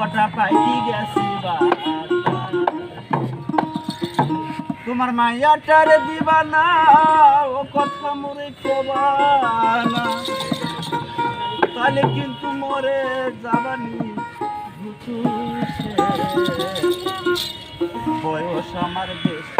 কটা। তোমার মায়াটার দিবানা, ও কথা মরে কবানা তাহলে কিন্তু মরে যাবানি বয়স আমার বেশি